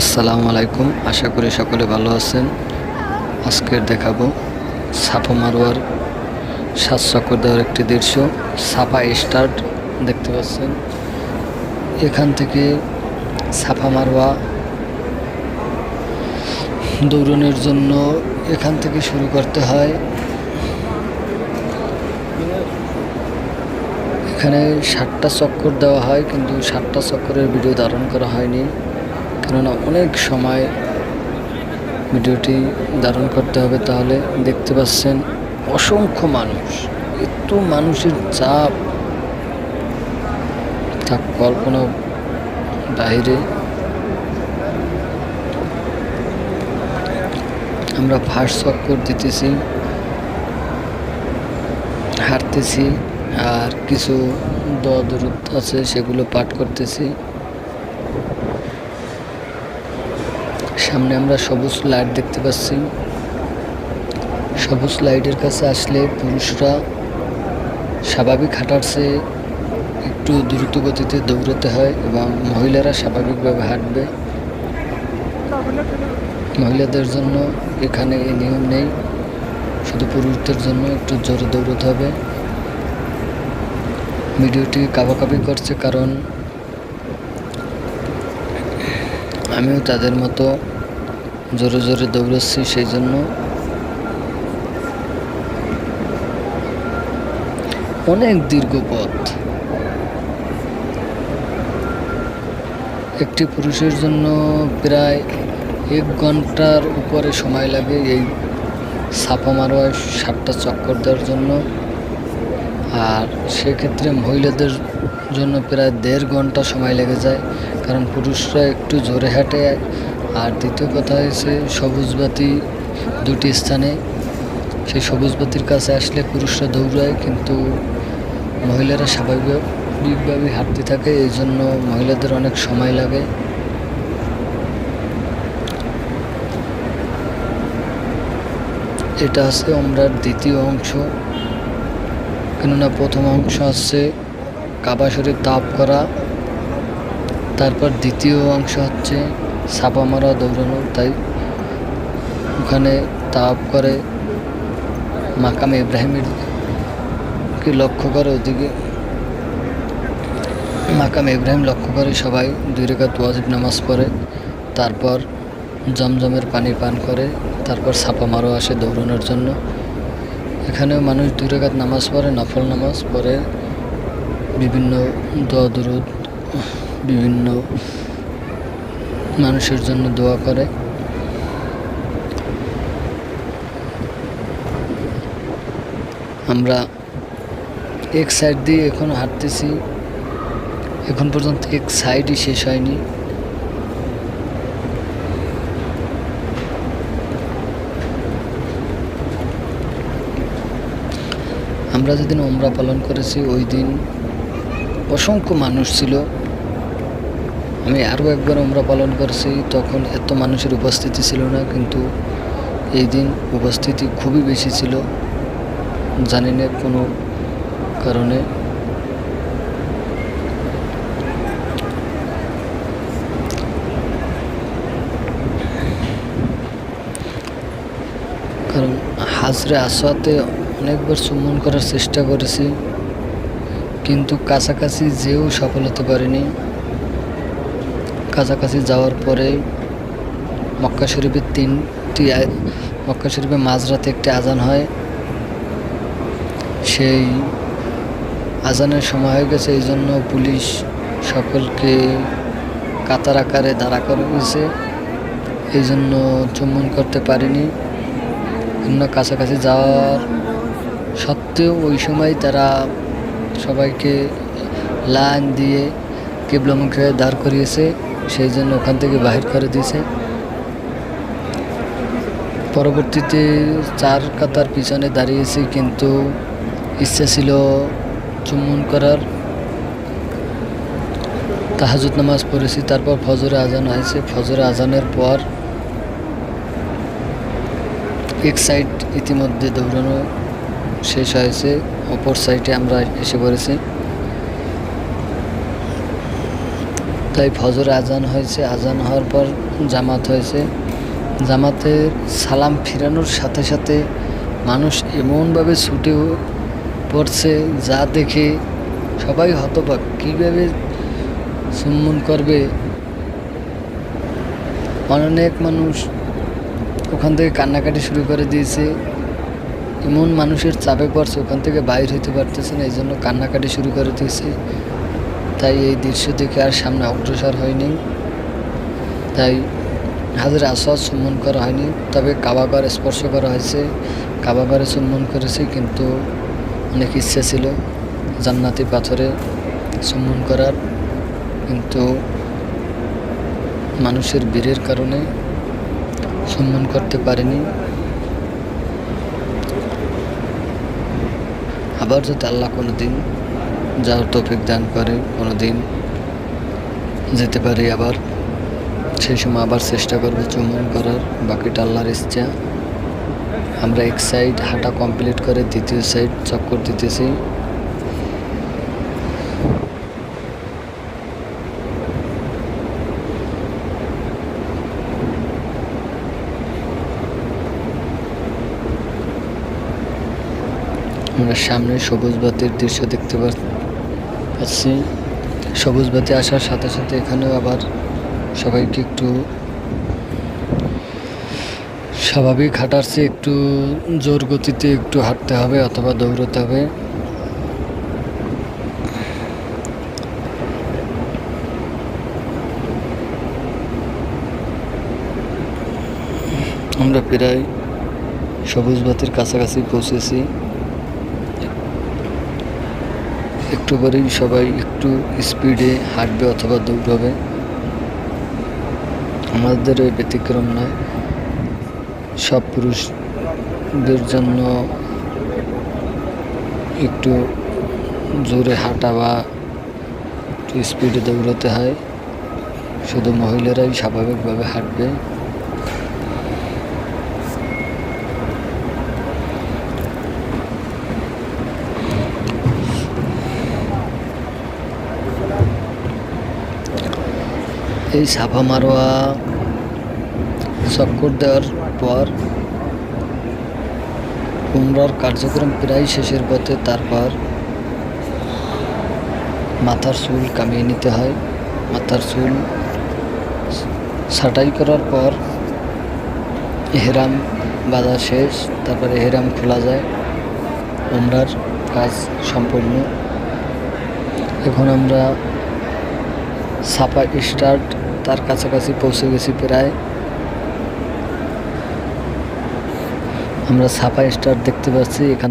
আসসালামু আলাইকুম। আশা করি সকলে ভালো আছেন। আজকের দেখাবো সাফা মারোয়ার সাত চক্কর দেওয়ার একটি দৃশ্য, সাফা স্টার্ট, দেখতে পাচ্ছেন। এখান থেকে সাফা মারোয়া দৌড়নের জন্য এখান থেকে শুরু করতে হয়। এখানে ষাটটা চক্কর দেওয়া হয়, কিন্তু ষাটটা চক্করের ভিডিও ধারণ করা হয়নি। কেননা অনেক সময় ভিডিওটি ধারণ করতে হবে তাহলে দেখতে পাচ্ছেন অসংখ্য মানুষ। এত মানুষের চাপ। তা কল্পনা বাইরে। আমরা ফার্স্ট চক্কর দিতেছি, হাঁটতেছি, আর কিছু দ দূরত্ব আছে সেগুলো পাঠ করতেছি। সামনে আমরা সবুজ লাইট দেখতে পাচ্ছি। সবুজ লাইটের কাছে আসলে পুরুষরা স্বাভাবিক হাঁটার চেয়ে একটু দ্রুত গতিতে দৌড়াতে হয় এবং মহিলারা স্বাভাবিকভাবে হাঁটবে। মহিলাদের জন্য এখানে এই নিয়ম নেই, শুধু পুরুষদের জন্য একটু জোরে দৌড়তে হবে। ভিডিওটি কাবাকাবি করছে কারণ আমিও তাদের মতো জোরে জোরে দৌড়াচ্ছি সেই জন্য। অনেক দীর্ঘ পথ। একটি পুরুষের জন্য প্রায় এক ঘণ্টার উপরে সময় লাগে এই ছাপা মারোয়ায় সাতটা চক্কর দেওয়ার জন্য। আর সেক্ষেত্রে মহিলাদের জন্য প্রায় দেড় ঘণ্টা সময় লেগে যায়, কারণ পুরুষরা একটু জোরে হাঁটে আর দ্বিতীয় কথা হয়েছে সবুজ বাতি দুটি স্থানে। সেই সবুজ বাতির কাছে আসলে পুরুষরা দৌড়ায়, কিন্তু মহিলারা স্বাভাবিকভাবে হাঁটতে থাকে এই জন্য মহিলাদের অনেক সময় লাগে। এটা হচ্ছে আমরা দ্বিতীয় অংশ। কেননা প্রথম অংশ হচ্ছে কাবা শরীফ তাপ করা। তারপর দ্বিতীয় অংশ হচ্ছে ছাপা মারা দৌড়ানো, তাই ওখানে তাপ করে মাকাম ইব্রাহিমের কে লক্ষ্য করে ওদিকে। মাকাম ইব্রাহিম লক্ষ্য করে সবাই দুই রেখাত ওয়াজিব নামাজ পড়ে, তারপর জমজমের পানি পান করে, তারপর ছাপা মারো আসে দৌড়ানোর জন্য। এখানেও মানুষ দুই রেখাত নামাজ পড়ে, নফল নামাজ পড়ে, বিভিন্ন দোয়া দুরুদ বিভিন্ন মানুষের জন্য দোয়া করে। আমরা এক সাইড দিয়ে এখনও হাঁটতেছি। এখন পর্যন্ত এক সাইডই শেষ হয়নি। আমরা যেদিন ওমরা পালন করেছি, ওই দিন অসংখ্য মানুষ ছিল। আমি আরও একবার ওমরা পালন করেছি, তখন এত মানুষের উপস্থিতি ছিল না, কিন্তু এই দিন উপস্থিতি খুবই বেশি ছিল। জানি না কোনো কারণে। কারণ হাজরে আসোয়াতে অনেকবার চুম্বন করার চেষ্টা করেছি, কিন্তু কাছাকাছি যেও সফল হতে পারিনি। কাছাকাছি যাওয়ার পরে মক্কা শরীফের তিনটি মক্কা শরীফে মাঝরাতে একটি আজান হয়। সেই আজানের সময় হয়ে গেছে, এই জন্য পুলিশ সকলকে কাতার আকারে দাঁড়া করে গেছে এই জন্য চুম্বন করতে পারিনি। অন্য কাছাকাছি যাওয়ার সত্ত্বেও ওই সময় তারা সবাইকে লাইন দিয়ে কেবলামুখে দাঁড় করিয়েছে। সেই জন্য ওখান থেকে বাহির করে দিয়েছে। পরবর্তীতে চার কাতার পিছনে দাঁড়িয়েছি, কিন্তু ইচ্ছা ছিল চুম্বন করার। তাহাজুদ নামাজ পড়েছি, তারপর ফজরে আজান হয়েছে। ফজরে আজানের পর এক সাইড ইতিমধ্যে দৌড়ানো শেষ হয়েছে, অপর সাইডে আমরা এসে পড়েছি। তাই ফজর আজান হয়েছে, আজান হওয়ার পর জামাত হয়েছে। জামাতের সালাম ফিরানোর সাথে সাথে মানুষ এমনভাবে ছুটে পড়ছে যা দেখে সবাই হতবাক। কীভাবে চুম্বন করবে? অনেক মানুষ ওখান থেকে কান্নাকাটি শুরু করে দিয়েছে। এমন মানুষের চাপে পড়ছে, ওখান থেকে বাইর হইতে পারতেছে না এই জন্য কান্নাকাটি শুরু করে দিয়েছে। তাই এই দৃশ্য থেকে আর সামনে অগ্রসর হয়নি। তাই হাজার আসাদ চুম্বন করা হয়নি, তবে কাবাগর স্পর্শ করা হয়েছে। কাবাগরে চুম্বন করেছে কিন্তু অনেক ইচ্ছে ছিল জান্নাতি পাথরে চুম্বন করার। কিন্তু মানুষের ভিড়ের কারণে সম্মান করতে পারেনি। আবার যদি আল্লাহ কোনো দিন যাওয়ার তৌফিক দান করে কোনো দিন যেতে পারি আবার। সেই সময় আবার চেষ্টা করব চুম্বন করার, বাকিটা আল্লাহর ইচ্ছা। আমরা এক সাইড হাঁটা কমপ্লিট করে দ্বিতীয় সাইড চক্কর দিতেছি। আমরা সামনে সবুজ বাতির দৃশ্য দেখতে পা- পাচ্ছি সবুজ বাতি আসার সাথে সাথে এখানেও আবার সবাইকে একটু স্বাভাবিক হাঁটার একটু জোর গতিতে একটু হাঁটতে হবে অথবা দৌড়তে হবে। আমরা প্রায় সবুজ বাতির কাছাকাছি পৌঁছেছি। একটু পরেই সবাই একটু স্পিডে হাঁটবে অথবা দৌড়বে। আমাদের ওই ব্যতিক্রম নয়। সব পুরুষদের জন্য একটু জোরে হাঁটা বা একটু স্পিডে দৌড়াতে হয়। শুধু মহিলারাই স্বাভাবিকভাবে হাঁটবে। এই সাফা মারোয়া চক্কর দেওয়ার পর উমরার কার্যক্রম প্রায় শেষের পথে তারপর মাথার চুল কামিয়ে নিতে হয়। মাথার চুল ছাঁটাই করার পর এহেরাম বাঁধা শেষ, তারপরে এহেরাম খোলা যায়। উমরার কাজ সম্পূর্ণ। এখন আমরা সাপা স্টার্ট তার কাছাকাছি পৌঁছে গেছি প্রায়। আমরা সাফা স্টার দেখতে পাচ্ছি এখান থেকে